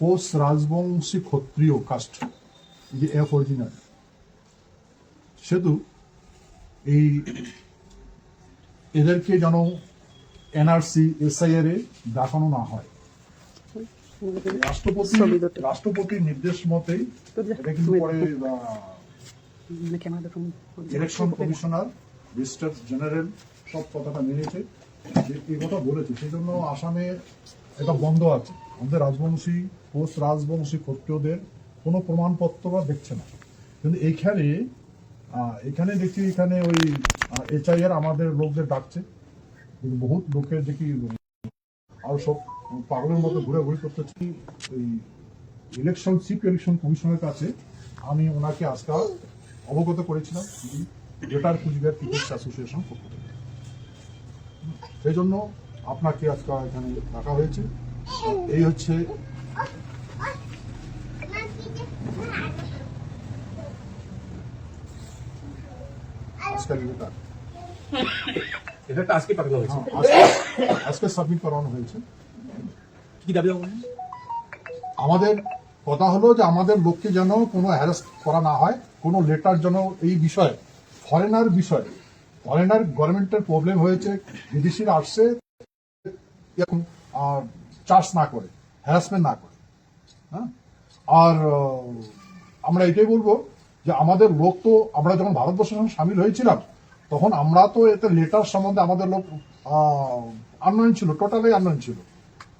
কোষ রাজবংশী ক্ষত্রিয় কাস্ট যে F original সেহেতু এই এদেরকে যেন এনআরসি এসআইআর এ দেখানো না হয়। রাষ্ট্রপতি রাষ্ট্রপতির নির্দেশ এটা কিন্তু পরে ইলেকশন কমিশনার রেজিস্ট্রার জেনারেল সব কথাটা মেনেছে। যে এই কথা বলেছে সেই জন্য আসামে এটা বন্ধ আছে। আমাদের রাজবংশী, পোস্ট রাজবংশী ক্ষত্রিয়দের কোনো প্রমাণপত্র দেখছে না। কিন্তু এইখানে এখানে দেখছি এখানে ওই এইচআইআর আমাদের লোকদের ডাকছে। কিন্তু বহুত লোকের দেখি, আর সব পাগলের মতো ঘুরে ঘুরে করতেছি ওই ইলেকশন চিফ ইলেকশন কমিশনের কাছে আমি ওনাকে আজকাল অবগত করেছিলাম। গ্রেটার কুচবিহার পিপুলস অ্যাসোসিয়েশন সেই জন্য আপনাকে আজকাল এখানে রাখা হয়েছে। এই হচ্ছে এটা আজকে পাঠানো হয়েছে। হ্যাঁ, আজকে আজকে। সাবমিট করানো হয়েছে। কি দাবি আমাদের কথা হলো যে আমাদের লোককে যেন কোনো হ্যারাস করা না হয় কোনো লেটার যেন এই বিষয়ে ফরেনার বিষয়ে ফরেনার গভর্নমেন্টের প্রবলেম হয়েছে বিদেশিরা আসছে। এরকম চার্জ না করে হ্যারাসমেন্ট না করে হ্যাঁ? আর আমরা এটাই বলব যে আমাদের লোক তো, আমরা যখন ভারতবর্ষের সঙ্গে সামিল হয়েছিলাম, তখন আমরা তো এতে লেটার সম্বন্ধে আমাদের লোক আনয়ন ছিল টোটালি আনয়ন ছিল।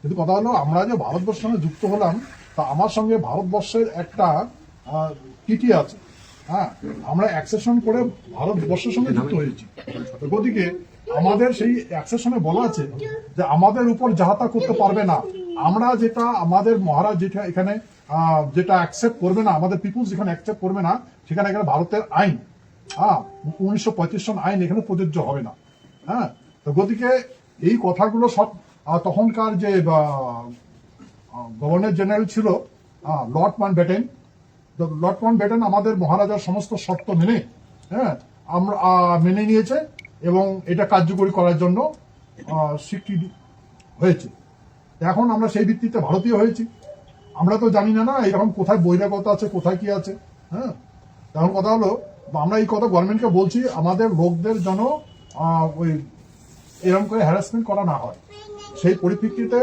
কিন্তু কথা হলো, আমরা যে ভারতবর্ষের সঙ্গে যুক্ত হলাম, তা আমার সঙ্গে ভারতবর্ষের একটা টিটি আছে হ্যাঁ? আমরা অ্যাক্সেশন করে ভারতবর্ষের সঙ্গে যুক্ত হয়েছি। গতিকে আমাদের সেই অ্যাক্সেশনে বলা আছে যে আমাদের উপর যাহাতা করতে পারবে না, আমরা যেটা আমাদের মহারাজ যেটা এখানে যেটা অ্যাকসেপ্ট করবে না, আমাদের পিপুলস যেখানে অ্যাকসেপ্ট করবে না, সেখানে এখানে ভারতের আইন হ্যাঁ উনিশশো পঁয়ত্রিশ সন আইন এখানে প্রযোজ্য হবে না। হ্যাঁ? তো গতিকে এই কথাগুলো সব তখনকার যে গভর্নর জেনারেল ছিল লর্ড মান বেটেন তো লর্ড মান বেটেন আমাদের মহারাজার সমস্ত শর্ত মেনে হ্যাঁ আমরা মেনে নিয়েছে। এবং এটা কার্যকরী করার জন্য স্বীকৃতি হয়েছে। এখন আমরা সেই ভিত্তিতে ভারতীয় হয়েছি। আমরা তো জানি না না, এরকম কোথায় বহিরাগত আছে, কোথায় কি আছে হ্যাঁ? এখন কথা হলো, আমরা এই কথা গভর্নমেন্টকে বলছি, আমাদের লোকদের যেন ওই এরকম করে হ্যারাসমেন্ট করা না হয়। সেই পরিপ্রেক্ষিতে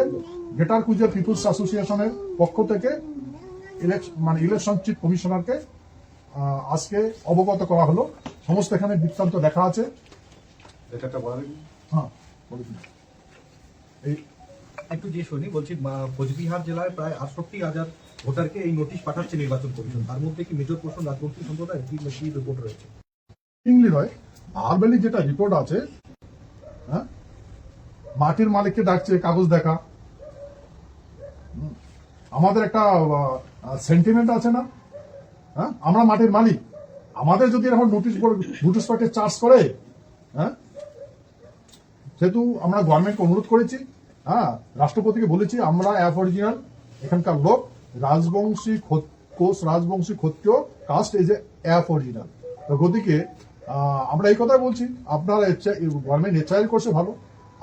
গ্রেটার কুজিয়া পিপুলস অ্যাসোসিয়েশনের পক্ষ থেকে মানে ইলেকশন চিফ কমিশনারকে আজকে অবগত করা হলো। সমস্ত এখানে বৃত্তান্ত দেখা আছে। লেটারটা বলা যাবে? হ্যাঁ এই একটু যে শুনি বলছি কোচবিহার জেলায় প্রায় আটষট্টি হাজার ভোটারকে এই নোটিশ পাঠাচ্ছে নির্বাচন কমিশন। তার মধ্যে কি মেজর পোর্শন রাজবংশী সম্প্রদায় কি কি রিপোর্ট রয়েছে? ইংলি নয় ভারবেলি যেটা রিপোর্ট আছে হ্যাঁ মাটির মালিককে ডাকছে কাগজ দেখা। আমাদের একটা সেন্টিমেন্ট আছে না? হ্যাঁ আমরা মাটির মালিক। আমাদের যদি এখন নোটিশ নোটিশ পাকে চার্জ করে হ্যাঁ সেহেতু আমরা গভর্নমেন্টকে অনুরোধ করেছি হ্যাঁ রাষ্ট্রপতিকে বলেছি, আমরা অ্যাপ অরিজিনাল এখানকার লোক, রাজবংশী কোষ Rajbanshi Kshatriya caste as a app original তো গতিকে আমরা এই কথাই বলছি, আপনারা গভর্নমেন্ট এইচআইএল করছে ভালো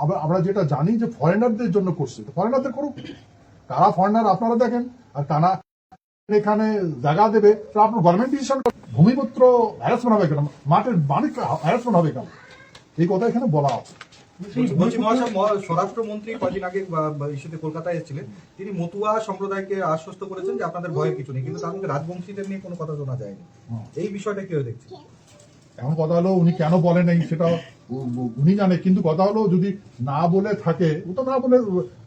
আমরা আমরা যেটা জানি যে ফরেনারদের জন্য করছে ফরেনারদের করুক। কারা ফরেনার আপনারা দেখেন, আর কারা এখানে জায়গা দেবে, তো আপনার গভর্নমেন্ট ডিসিশন ভূমিপুত্র হ্যারাসমেন্ট হবে কেন? মাঠের মালিক হ্যারাসমেন্ট হবে কেন? এই কথা এখানে বলা আছে। বলছি মহাশয় স্বরাষ্ট্রমন্ত্রী কদিন আগে কলকাতায় এসেছিলেন। তিনি মতুয়া সম্প্রদায়কে আশ্বস্ত করেছেন যে আপনাদের ভয়ের কিছু নেই কিন্তু তার মধ্যে রাজবংশীদের নিয়ে কোনো কথা শোনা যায়নি। এই বিষয়টা কেউ দেখছে? এখন কথা হলো উনি কেন বলেন এই সেটা উনি জানে কিন্তু কথা হলো যদি না বলে থাকে ও তো না বলে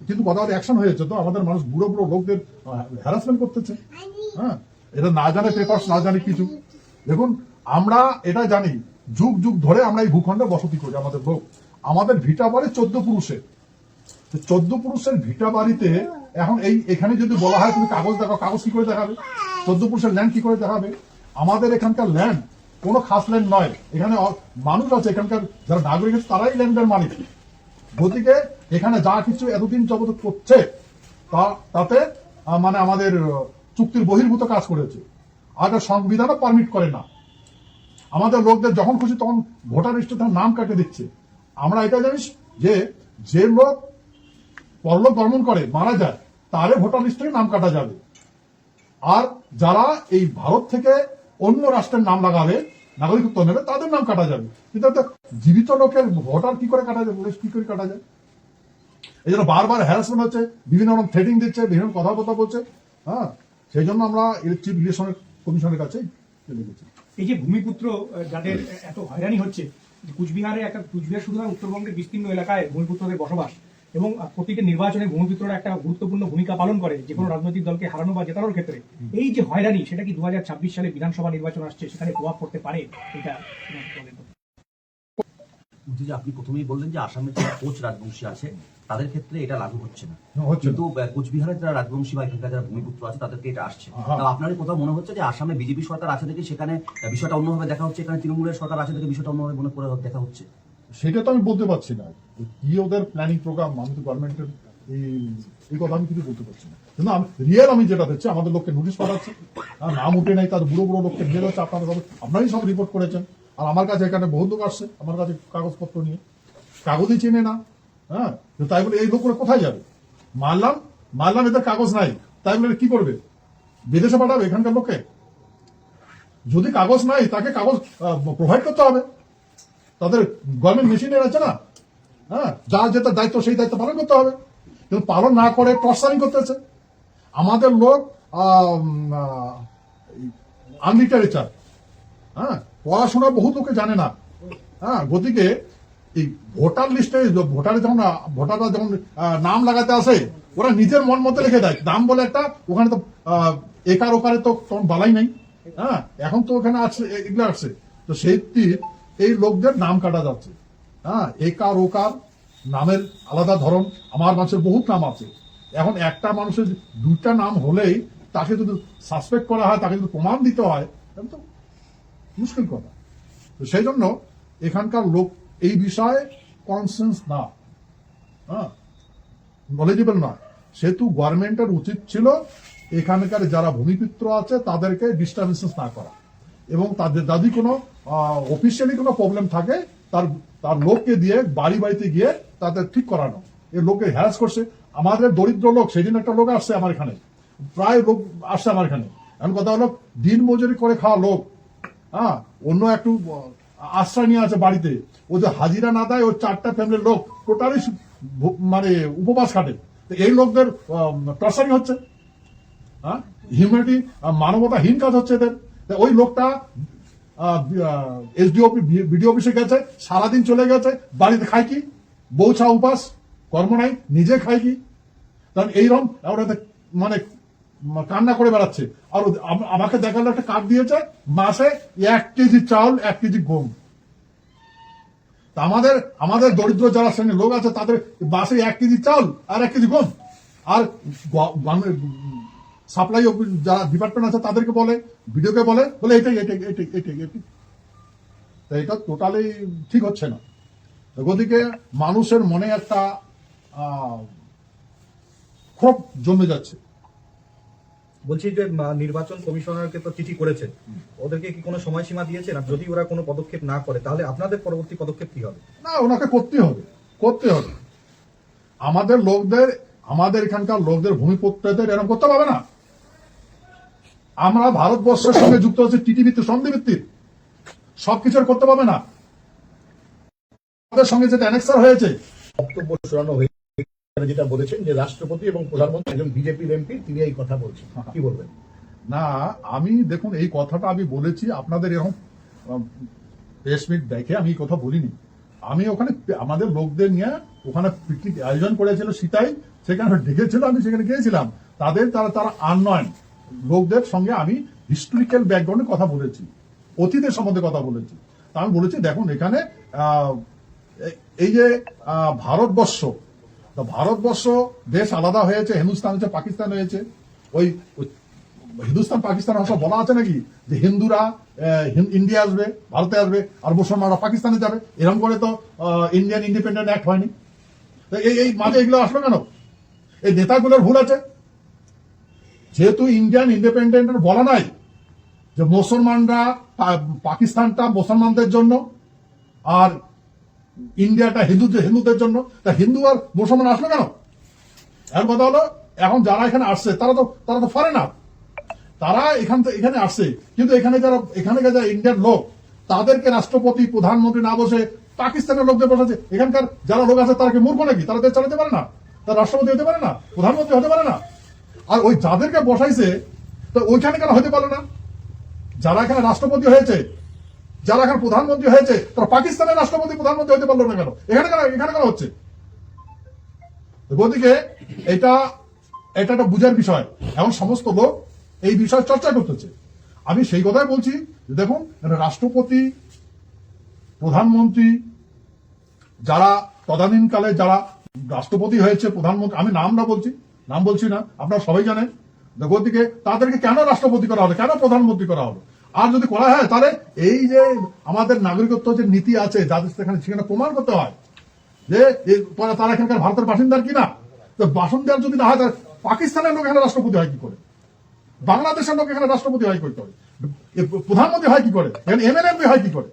কিন্তু কথা হলো অ্যাকশন হয়েছে তো আমাদের মানুষ বুড়ো বুড়ো লোকদের হ্যারাসমেন্ট করতেছে। হ্যাঁ এটা না জানে পেপার না জানে কিছু। দেখুন আমরা এটা জানি যুগ যুগ ধরে আমরা এই ভূখণ্ডে বসতি করি আমাদের লোক। আমাদের ভিটা বাড়ি চোদ্দ পুরুষের চোদ্দ পুরুষের ভিটা বাড়িতে এখন এই এখানে যদি বলা হয় তুমি কাগজ দেখো কাগজ কি করে দেখাবে? চোদ্দ পুরুষের ল্যান্ড কি করে দেখাবে? আমাদের এখানকার ল্যান্ড কোনো খাস ল্যান্ড নয়। এখানে মানুষ আছে, এখানকার যারা নাগরিক আছে, তারাই ল্যান্ডের মালিক। গতিকে এখানে যা কিছু এতদিন যাবত করছে, তা, তাতে মানে আমাদের চুক্তির বহির্ভূত কাজ করেছে। এটা সংবিধানও পারমিট করে না। আমাদের লোকদের যখন খুশি তখন ভোটার লিস্টে নাম কাটে দিচ্ছে। আমরা এটা জানিস যে যে লোক পরলোক গমন করে, মারা যায়, তারে ভোটার লিস্ট থেকে নাম কাটা যাবে। আর যারা এই ভারত থেকে অন্য রাষ্ট্রের নাম লাগাবে, নাগরিকত্ব নেবে, তাদের নাম কাটা যাবে। কিন্তু জীবিত লোকের ভোটার কি করে কাটা যাবে কি করে কাটা যায়? এই জন্য বারবার হ্যারাসমেন্ট হচ্ছে, বিভিন্ন রকম থ্রেটিং দিচ্ছে, বিভিন্ন কথাবার্তা বলছে হ্যাঁ? সেই জন্য আমরা চিফ ইলেকশনের কমিশনের কাছে চলে গেছি। এই যে ভূমিপুত্র, যাদের এত হয়রানি হচ্ছে কুচবিহারে একটা, কুচবিহার শুধু না, উত্তরবঙ্গের বিস্তীর্ণ এলাকায় ভূমিপুত্রদের বসবাস এবং প্রতিটি নির্বাচনে ভূমিপুত্ররা একটা গুরুত্বপূর্ণ ভূমিকা পালন করে, যে কোনো রাজনৈতিক দলকে হারানো বা জেতানোর ক্ষেত্রে। এই যে হয়রানি, সেটা কি দু হাজার ছাব্বিশ সালে বিধানসভা নির্বাচন আসছে, সেখানে প্রভাব পড়তে পারে? এটা আপনি প্রথমেই বললেন যে আসামে কোচ রাজবংশী আছে তাদের ক্ষেত্রে এটা লাগু হচ্ছে না। হচ্ছে কিন্তু আহ, কোচবিহারের যারা রাজবংশী বা এখানকার যারা ভূমিপুত্র আছে তাদেরকে এটা আসছে। হ্যাঁ। আপনার কোথাও মনে হচ্ছে যে আসামে বিজেপি সরকার আছে দেখে সেখানে বিষয়টা অন্যভাবে দেখা হচ্ছে এখানে তৃণমূলের সরকার আছে দেখে বিষয়টা অন্যভাবে মনে করে দেখা হচ্ছে? সেটা তো আমি বলতে পারছি না। কি ওদের প্ল্যানিং প্রোগ্রাম আমি তো গভর্নমেন্টের এই কথা আমি কিছু বলতে পারছি না। কিন্তু আমি রিয়েল আমি যেটা দেখছি আমাদের লোককে নোটিশ পাঠাচ্ছে। আর নাম উঠে নাই তার বুড়ো বুড়ো লোককে নিয়ে যাচ্ছে আপনারা সব আপনারাই সব রিপোর্ট করেছেন। আর আমার কাছে এখানে বহু লোক আসছে আমার কাছে কাগজপত্র নিয়ে। কাগজই চেনে না। হ্যাঁ? তাই বলে এই লোকগুলো কোথায় যাবে? মারলাম মারলাম, এদের কাগজ নাই। তাই বলে কি করবে? বিদেশে পাঠাবে এখানকার লোককে? যদি কাগজ নাই, তাকে কাগজ প্রোভাইড করতে হবে। তাদের গভর্নমেন্ট মেশিনের আছে না? হ্যাঁ? যার যেটা দায়িত্ব, সেই দায়িত্ব পালন করতে হবে। কিন্তু পালন না করে টর্চারিং করতেছে আমাদের লোক আনলিটারেচার হ্যাঁ? পড়াশোনা বহু লোকে জানে না। হ্যাঁ? গতিকে এই ভোটার লিস্টে ভোটারে যখন, ভোটাররা যখন নাম লাগাতে আসে, ওরা নিজের মন মতো লিখে দেয়। নাম বলে একটা, ওখানে তো একার ওকারে তো তখন বালাই নাই। হ্যাঁ এখন তো ওখানে আছে এগুলো আসছে। তো সেই এই লোকদের নাম কাটা যাচ্ছে। হ্যাঁ একার ওকার নামের আলাদা ধরন, আমার মানুষের বহুত নাম আছে। এখন একটা মানুষের দুইটা নাম হলেই তাকে যদি সাসপেক্ট করা হয়, তাকে যদি প্রমাণ দিতে হয়, তাহলে তো মুশকিল কথা। তো সেই জন্য এখানকার লোক এই বিষয়ে কনসেন্স না। হ্যাঁ? নলেজেবল নয়। সেহেতু গভর্নমেন্টের উচিত ছিল এখানকার যারা ভূমিপুত্র আছে তাদেরকে ডিস্টার্বেন্সেস না করা। এবং তাদের যদি কোনো অফিসিয়ালি কোনো প্রবলেম থাকে, তার তার লোককে দিয়ে বাড়ি বাড়িতে গিয়ে তাদের ঠিক করানো। এ লোকে হ্যারাস করছে। আমাদের দরিদ্র লোক, সেদিন একটা লোক আসছে আমার এখানে। প্রায় লোক আসছে আমার এখানে। এখন কথা হলো দিন মজুরি করে খাওয়া লোক। হ্যাঁ? অন্য একটু আশ্রয় নিয়ে আছে বাড়িতে। ও যে হাজিরা না দেয় ওর চারটা ফ্যামিলির লোক টোটালি মানে উপবাস তো এই লোকদের টর্চারিং হচ্ছে। হ্যাঁ? হিউম্যানিটি মানবতাহীন কাজ হচ্ছে এদের। ওই লোকটা এসডিও বিডিও অফিসে গেছে, সারাদিন চলে গেছে। বাড়িতে খায় কি? বউ ছা উপাস, কর্ম নাই, নিজে খায় কি? কারণ এইরকম মানে কান্না করে বেড়াচ্ছে। আর আমাকে দেখাল একটা কার্ড দিয়েছে মাসে এক কেজি চাউল, এক কেজি গম। আমাদের আমাদের দরিদ্র যারা শ্রেণির লোক আছে, তাদের মাসে এক কেজি চাউল আর এক কেজি গম। আর সাপ্লাই যারা ডিপার্টমেন্ট আছে, তাদেরকে বলে ভিডিওকে বলে বলে এটাই এটাই এটাই এটাই তা এটা টোটালি ঠিক হচ্ছে না। গতিকে মানুষের মনে একটা ক্ষোভ জমে যাচ্ছে। বলছি যে নির্বাচন কমিশনারকে তো চিঠি করেছেন। ওদেরকে কি কোনো সময়সীমা দিয়েছেন? আর যদি ওরা কোনো পদক্ষেপ না করে তাহলে আপনাদের পরবর্তী পদক্ষেপ কি হবে? না ওনাকে করতে হবে। করতে হবে। আমাদের লোকদের আমাদের এখানকার লোকদের ভূমিপুত্রদের এরকম করতে পারবে না। আমরা ভারতবর্ষের সঙ্গে যুক্ত হচ্ছে টিটি ভিত্তিক সন্ধি ভিত্তিক সবকিছু করতে পারবে না। আমাদের সঙ্গে যেটা অ্যানেক্সার হয়েছে। বক্তব্য শোনানো হয়েছে। যেটা বলেছেন যে রাষ্ট্রপতি এবং প্রধানমন্ত্রী একজন বিজেপির এমপি, তিনি এই কথা বলছেন। কি বলবেন? না, আমি দেখুন, এই কথাটা আমি বলেছি, আপনাদের এরকম প্রেস মিট দেখে আমি এই কথা বলিনি। আমি ওখানে আমাদের লোকদের নিয়ে ওখানে পিকনিক আয়োজন করেছিল সীতাই, সেখানে ডেকেছিল, আমি সেখানে গিয়েছিলাম। তাদের, তারা তারা আননয়ন লোকদের সঙ্গে আমি হিস্টোরিক্যাল ব্যাকগ্রাউন্ডে কথা বলেছি, অতীতের সম্বন্ধে কথা বলেছি। তা আমি বলেছি, দেখুন, এখানে এই- যে ভারতবর্ষ তো ভারতবর্ষ দেশ আলাদা হয়েছে, হিন্দুস্তান হয়েছে, পাকিস্তান হয়েছে। ওই হিন্দুস্তান, পাকিস্তান ভাষা বলা আছে নাকি? যে হিন্দুরা ইন্ডিয়া আসবে, ভারতে আসবে, আর মুসলমানরা পাকিস্তানে যাবে। এরকম করে তো ইন্ডিয়ান ইন্ডিপেন্ডেন্ট অ্যাক্ট হয়নি। এই এই মাঝে এগুলো আসলো কেন? এই নেতাগুলোর ভুল আছে। যেহেতু ইন্ডিয়ান ইন্ডিপেন্ডেন্ট বলা নাই যে মুসলমানরা পাকিস্তানটা মুসলমানদের জন্য, আর ইন্ডিয়াটা হিন্দুদের হিন্দুদের জন্য, তা হিন্দু আর মুসলমান আসলো কেন? এর কথা হলো, এখন যারা এখানে আসছে, তারা তো তারা তো ফরেনার তারা এখান থেকে, এখানে আসছে, কিন্তু এখানে যারা এখানে যারা ইন্ডিয়ান লোক, তাদেরকে রাষ্ট্রপতি, প্রধানমন্ত্রী না বসে পাকিস্তানের লোকদের বসাচ্ছে এখানকার যারা লোক আছে, তারা কি মূর্খ নাকি? তারা দেশ চালাতে পারে না? তারা রাষ্ট্রপতি হতে পারে না? প্রধানমন্ত্রী হতে পারে না? আর ওই যাদেরকে বসাইছে, তো ওইখানে কেন হতে পারে না? যারা এখানে রাষ্ট্রপতি হয়েছে যারা এখন প্রধানমন্ত্রী হয়েছে, তারা পাকিস্তানের রাষ্ট্রপতি প্রধানমন্ত্রী হতে পারল না কেন? এখানে কেন এখানে কেন হচ্ছে? গতিকে এটা এটা একটা বুঝার বিষয়। এখন সমস্ত লোক এই বিষয়ে চর্চা করতেছে। আমি সেই কথাই বলছি দেখুন রাষ্ট্রপতি, প্রধানমন্ত্রী, যারা তদানীনকালে যারা রাষ্ট্রপতি হয়েছে, প্রধানমন্ত্রী, আমি নাম না বলছি, নাম বলছি না, আপনারা সবাই জানেন। গতিকে তাদেরকে কেন রাষ্ট্রপতি করা হলো? কেন প্রধানমন্ত্রী করা হলো? আর যদি করা হয়, তাহলে এই যে আমাদের নাগরিকত্ব যে নীতি আছে যাদের সেখানে সেখানে প্রমাণ করতে হয় যে তারা এখানকার ভারতের বাসিন্দার কিনা। তো বাসিন্দার যদি না হয়, তাহলে পাকিস্তানের লোক এখানে রাষ্ট্রপতি হয় কি করে? বাংলাদেশের লোক এখানে রাষ্ট্রপতি হয় কি করে? প্রধানমন্ত্রী হয় কি করে? এখানে এমএলএমপি হয় কি করে?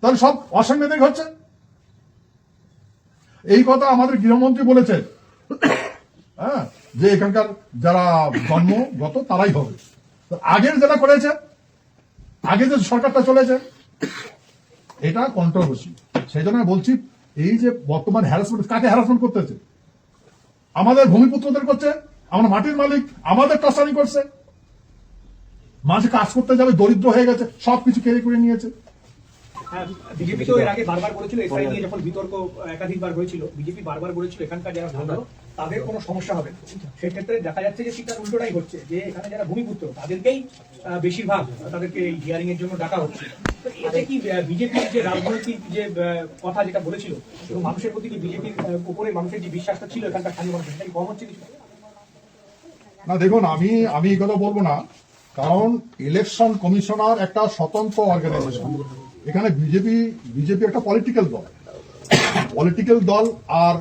তাহলে সব অসাংবিধানিক হচ্ছে। এই কথা আমাদের গৃহমন্ত্রী বলেছেন হ্যাঁ যে এখানকার যারা জন্মগত, তারাই হবে। আগের যেটা করেছে, আগে যে সরকারটা চলেছে, এটা কন্ট্রোভার্সি সেই জন্য বলছি, এই যে বর্তমান হ্যারাসমেন্ট কাকে হ্যারাসমেন্ট করতেছে? আমাদের ভূমিপুত্রদের করছে, আমরা মাটির মালিক, আমাদের টসানি করছে। মাঝে কাজ করতে যাবে, দরিদ্র হয়ে গেছে, সবকিছু কেড়ে করে নিয়েছে। বিজেপি তো এর আগে বারবার বলেছিল, এসআই নিয়ে যখন বিতর্ক, একাধিকবার হয়েছিল, বিজেপি বারবার বলেছিল, এখানকার যারা ভালো তাদের কোনো সমস্যা হবে। সেক্ষেত্রে দেখা যাচ্ছে যে ঠিক তার উল্টোটাই হচ্ছে, যে এখানে যারা ভূমিপুত্র, তাদেরকেই বেশিরভাগ, তাদেরকে হিয়ারিং এর জন্য ডাকা হচ্ছে। এতে কি বিজেপির যে রাজনৈতিক যে কথা যেটা বলেছিল এবং মানুষের প্রতি কি বিজেপির উপরে মানুষের যে বিশ্বাসটা ছিল এখানকার স্থানীয় মানুষের, সেটা কম হচ্ছে কিছু? না, দেখুন, আমি আমি এই কথা বলব না, কারণ ইলেকশন কমিশনার একটা স্বতন্ত্র অর্গানাইজেশন এখানে বিজেপি বিজেপি একটা পলিটিক্যাল দল। পলিটিক্যাল দল আর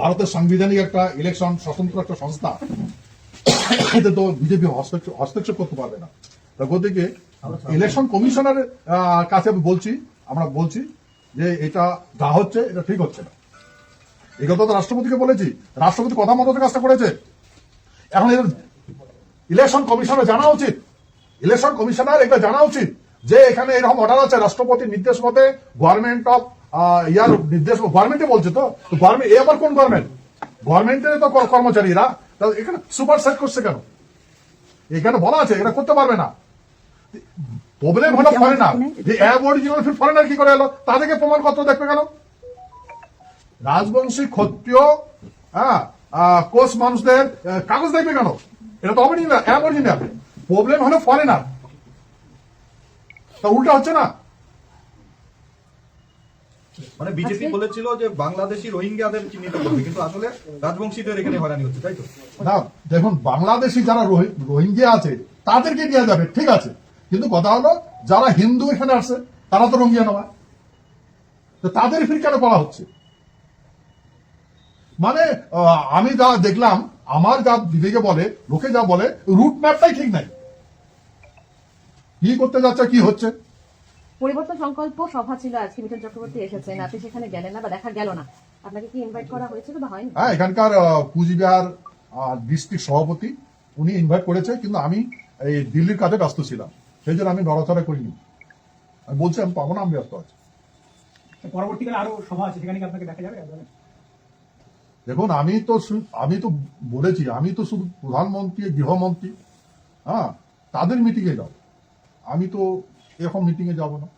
ভারতের সাংবিধানিক একটা ইলেকশন স্বতন্ত্র একটা সংস্থা, এতে তো বিজেপি হস্তক্ষেপ করতে পারবে না। গতিকে ইলেকশন কমিশনারের কাছে আমি বলছি, আমরা বলছি যে এটা যা হচ্ছে, এটা ঠিক হচ্ছে না। কথা তো রাষ্ট্রপতিকে বলেছি, রাষ্ট্রপতি কথা মতো কাজটা করেছে। এখন এর ইলেকশন কমিশনের জানা উচিত। ইলেকশন কমিশনার এটা জানা উচিত যে এখানে এরকম অর্ডার আছে, রাষ্ট্রপতির নির্দেশ মতে গভর্নমেন্ট অফ ইয়ার নির্দেশ গভর্নমেন্টে বলছে তো? গভর্নমেন্ট এ আবার কোন গভর্নমেন্ট গভর্নমেন্টের তো কর- কর্মচারীরা এখানে সুপার সেট করছে কেন? এখানে বলা আছে এটা করতে পারবে না। প্রবলেম হলো ফরেনার যে অ্যাবরিজিনাল ফির ফরেনার কি করে এলো? তাদেরকে প্রমাণপত্র দেখবে কেন? রাজবংশী ক্ষত্রিয় হ্যাঁ কোচ মানুষদের কাগজ দেখবে কেন? এটা তো অরিজিনাল অ্যাবরিজিনাল প্রবলেম হলো ফরেনার তা উল্টা হচ্ছে না? মানে বিজেপি বলেছিল যে বাংলাদেশি রোহিঙ্গাদের চিহ্নিত করবে কিন্তু আসলে রাজবংশীদের এখানে হয়রানি হচ্ছে তাই তো? না দেখুন বাংলাদেশি যারা রোহিঙ্গা আছে তাদেরকে দেওয়া যাবে ঠিক আছে। কিন্তু কথা হলো যারা হিন্দু এখানে আসছে তারা তো রোহিঙ্গা নয়। তো তাদের ফির কেন করা হচ্ছে? মানে আহ, আমি যা দেখলাম আমার যা বিবেকে বলে লোকে যা বলে রুট ম্যাপটাই ঠিক নাই। কি করতে যাচ্ছে কি হচ্ছে? পরিবর্তন সংকল্প সভা ছিল আজকে মিঠুন চক্রবর্তী এসেছেন। আপনি সেখানে গেলেন না বা দেখা গেল না। আপনাকে কি ইনভাইট করা হয়েছিল বা হয়নি? হ্যাঁ এখানকার কুচবিহার ডিস্ট্রিক্ট সভাপতি উনি ইনভাইট করেছে কিন্তু আমি এই দিল্লির কাজে ব্যস্ত ছিলাম। সেই জন্য আমি নড়াচড়া করিনি। আমি বলছি আমি পাবো না আমি ব্যস্ত আছি। পরবর্তীকালে আরও সভা আছে সেখানে কি আপনাকে দেখা যাবে? দেখুন আমি তো আমি তো বলেছি আমি তো শুধু প্রধানমন্ত্রী গৃহমন্ত্রী হ্যাঁ তাদের মিটিংয়ে যাব। আমি তো এরকম মিটিংয়ে যাব না।